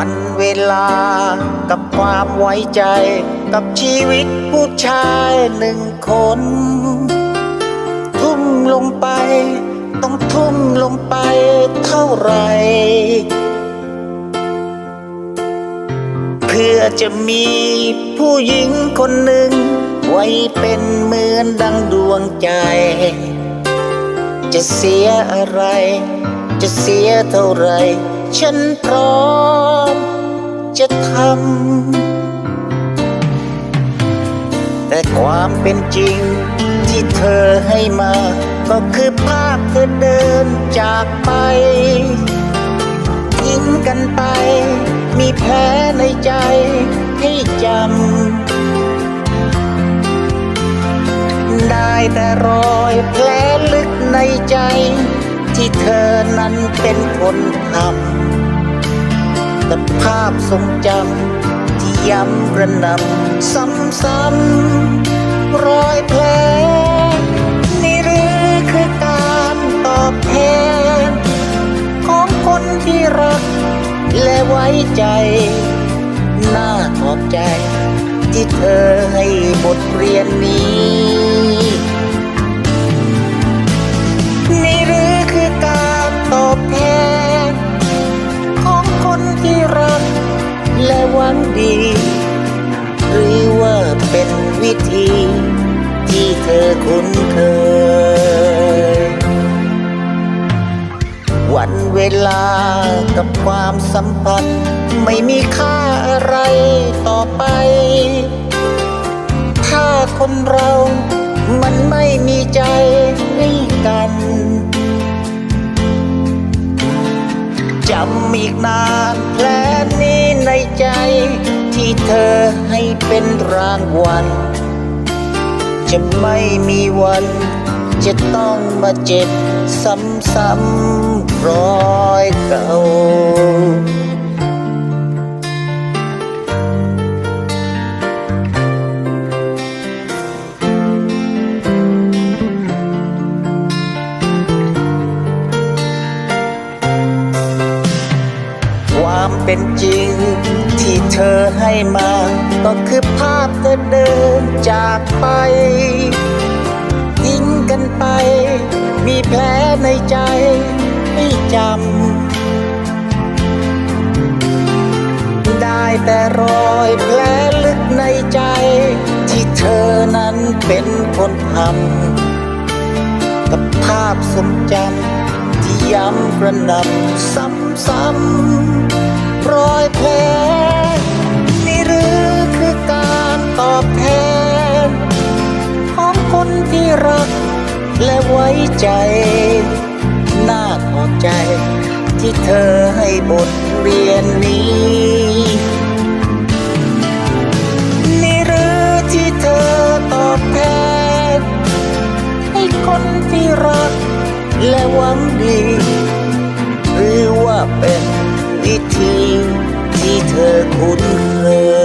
ันเวลา กับความไว้ใจ กับชีวิตผู้ชายหนึ่งคน ทุ่มลงไป ต้องทุ่มลงไปเท่าไหรเพื่อจะมีผู้หญิงคนหนึ่ง ไว้เป็นเหมือนดังดวงใจ จะเสียอะไร จะเสียเท่าไหรฉันพร้อม จะทำ แต่ความเป็นจริงที่เธอให้มา ก็คือภาพเธอเดินจากไปทิ้งกันไป มีแผลในใจให้จำ ได้แต่รอยแผลลึกในใจ ที่เธอนั้นเป็นคนทำ แต่ภาพทรงจำที่ย้ำกระนำซ้ำๆรอยแผลนี่หรือคือการตอบแทน ของคนที่รัก และไว้ใจ น่าขอบใจ ที่เธอให้บทเรียนนี้ และหวังดี หรือว่าเป็นวิธี ที่เธอคุ้นเคย วันเวลากับความสัมพันธ์ ไม่มีค่าอะไรต่อไป ถ้าคนเรามันไม่มีใจให้กันจำอีกนานแผลนี้ ในใจ ที่เธอให้เป็นรางวัล จะไม่มีวัน จะต้องมาเจ็บ ซ้ำๆรอยเก่า ความเป็นจริง ที่เธอให้มา ก็คือภาพเธอเดินจากไปทิ้งกันไป มีแผลในใจให้จำ ได้แต่รอยแผลลึกในใจ ที่เธอนั้นเป็นคนทำกับภาพทรงจำที่ย้ำกระหนำซ้ำๆ รักและไว้ใจ น่าขอบใจ ที่เธอให้บทเรียนนี้ นี่หรือที่เธอตอบแทนให้คนที่รัก และหวังดี หรือว่าเป็นวิธีที่เธอคุ้นเคย